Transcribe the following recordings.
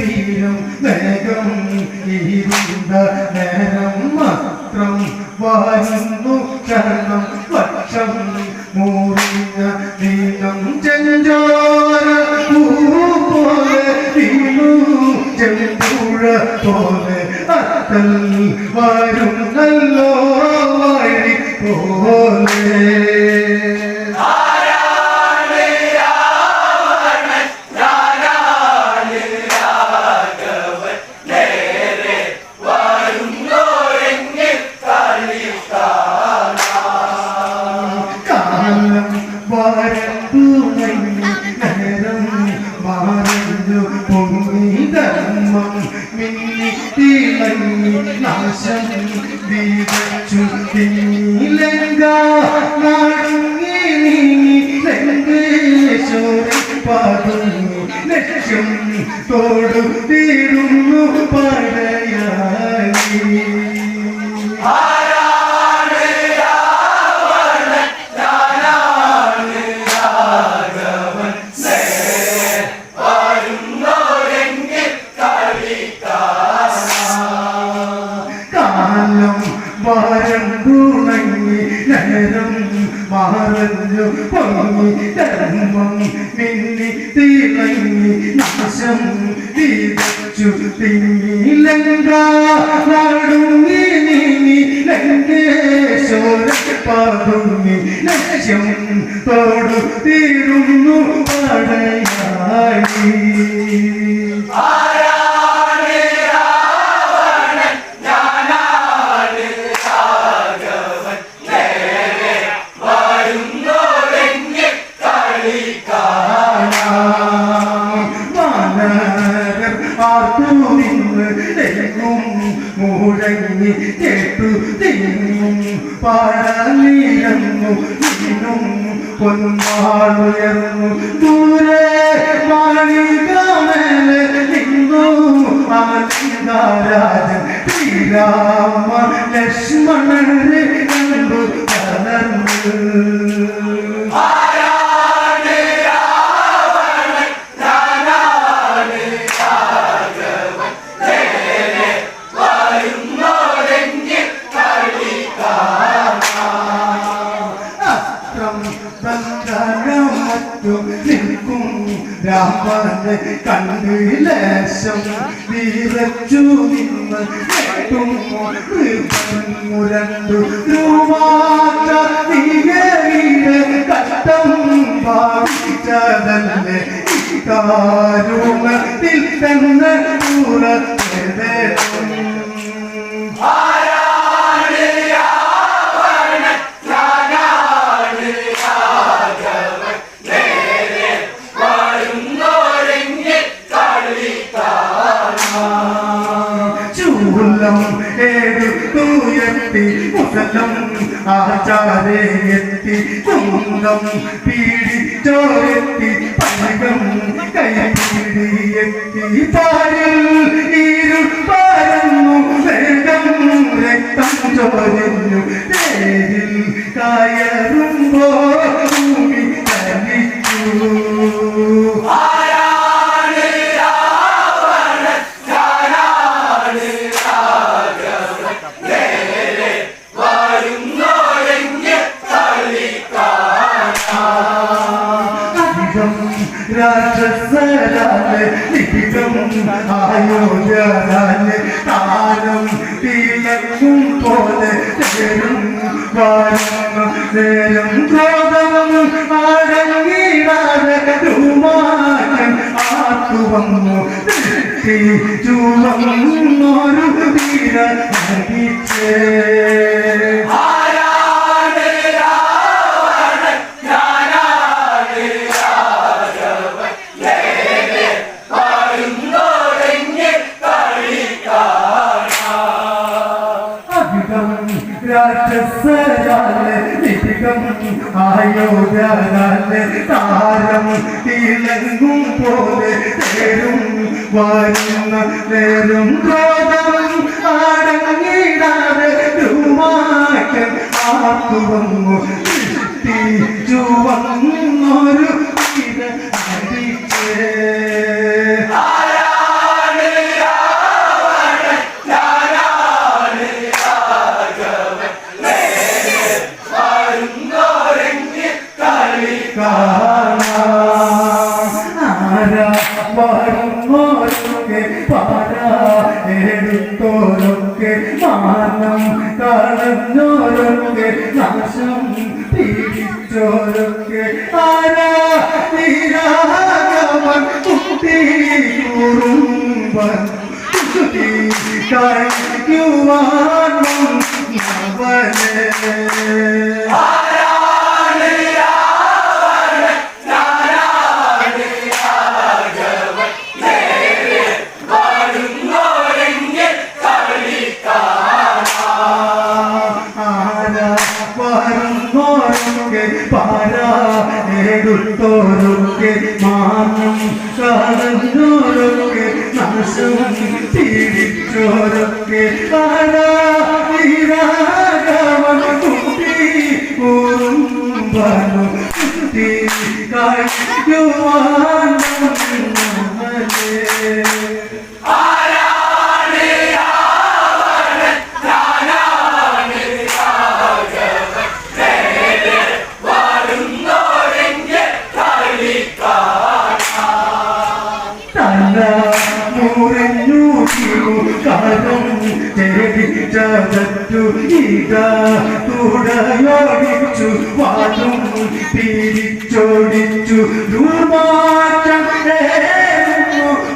ദുഃഖം മേഘം ഇരുണ്ട നേരം മാത്രം വാരുന്നു ശരണം പക്ഷം മൂറിഞ്ഞ നീളം ചെഞ്ചോര പൂ പോലെ വീണു ചെമ്പുഴ പോലെ അത്തൽ വരുന്നല്ലോ തിളങ്ങി നാശം ദീപ തിങ്ങിലങ്ക പൊങ്ങി ധർമ്മം മിന്നി തിളങ്ങി നാശം തീതച്ചു തിങ്ങിലങ്ക നടുങ്ങി നീങ്ങി ലങ്കേശ്വര പാടുങ്ങി ലക്ഷ്യം തോടു തീരുന്നു പടയായി മാനവർ പാടലിരുന്നു നിന്നും പൊന്മാളുയർന്നു ദൂരെ മാളികമേലെ നിന്നു. അമലിംഗരാജൻ ശ്രീരാമ ലക്ഷ്മണരെ കണ്ടു വളർന്നു രാമനെ കണ്ടു വീരച്ചു നിന്ന് മുരണ്ടു രൂപാറ്റ കട്ടം ഭാവിച്ചതല്ലേ? കാരുണത്തിൽ തന്നെ ആചാരയെത്തി കുന്തം പീഡിച്ചോരെത്തി രാക്ഷസരാൽ നിധികം ആയോധരാൽ കാലം തിളങ്ങും പോലെ നേരം വാരം നേരം ക്രോധം അടങ്ങിടാതെ രൂമാറ്റം ആത്തുവന്നു ദൃഷ്ടി ചുവന്നൊരു തീര നടിച്ചേ അധികം രാക്ഷസരാലെ നിധികം ആയോധരാൽ താരം തിളങ്ങും പോലെ തേരും വരുന്ന നേരും ക്രോധം അടങ്ങിടാതെ രൂമാറ്റം ആത്തുവന്നു ചുവന്നൊരു എടുത്തോരൊക്കെ മാനം കളഞ്ഞോരൊക്കെ നാശം തിരിച്ചോരൊക്കെ ആരാ നിരാഗമൻ കുട്ടി കുറുമ്പൻ കുട്ടി കഴിക്കുവാനും അവനെ കളഞ്ഞോരൊക്കെ നാശം തിരിച്ചോരൊക്കെ ആരാ നിരാഗമൻ കുട്ടി കുറുമ്പനും കുട്ടി കഴിക്കുവാനും ചേരിച്ചു ഇത തുടയോടിച്ചു വാതും പിരിച്ചോടിച്ചു ദുർമാറ്റം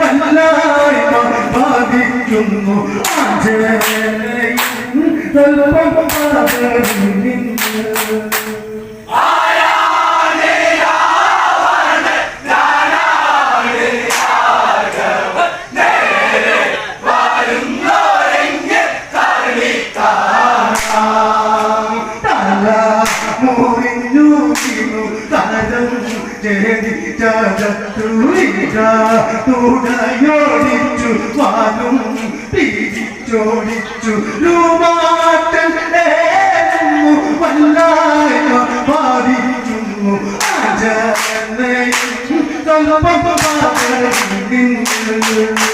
വല്ലായ്മ ബാധിക്കുന്നു. അജനയും സ്വൽപ്പം തുടയോടിച്ചു വാലും പിരിച്ചോടിച്ചു രൂപാറ്റൻ വല്ലായ്മ ബാധിക്കുന്നു. അജനയും സ്വൽപ്പം പകർന്നു മരം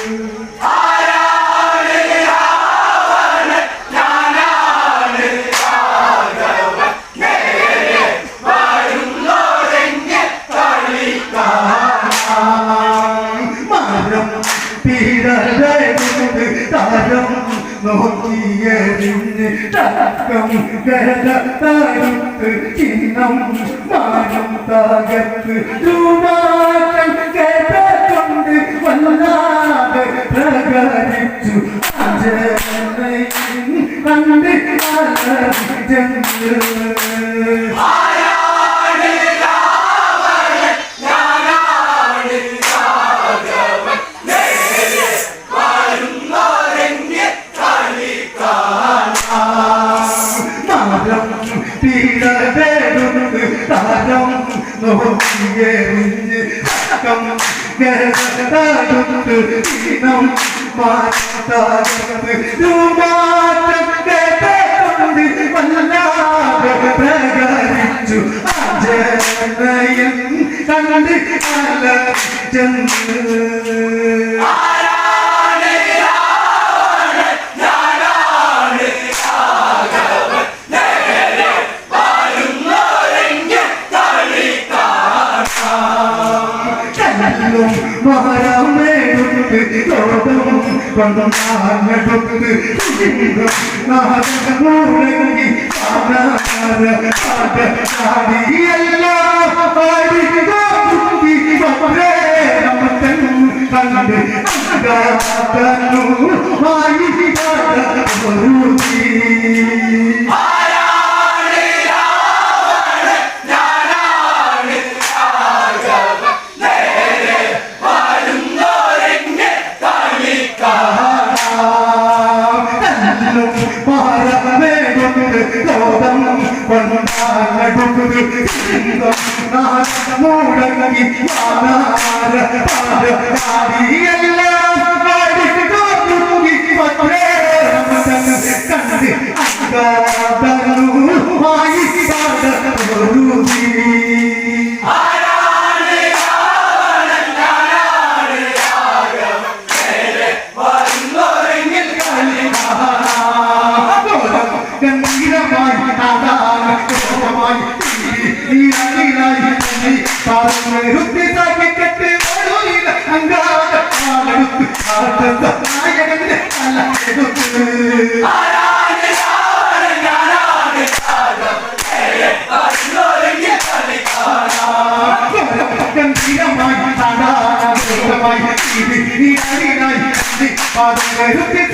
പിടരുത് തരം നോക്കിയറിഞ്ഞ് തക്കം കരുത്ത് ചിഹ്നം മാനം തകർത്ത്. രൂപാറ്റം കേട്ടുകൊണ്ട് വല്ലാതെ പ്രകരിച്ചു കണ്ട് ജന്മ ദിനം കേട്ടുണ്ട് വല്ലാതെ പ്രകരിച്ചു അജനയൻ കണ്ട് കല കൊണ്ടാടുത്ത് നാടകമൂടങ്ങി കണ്ട് മൂടങ്ങി കണ്ട് Thank you.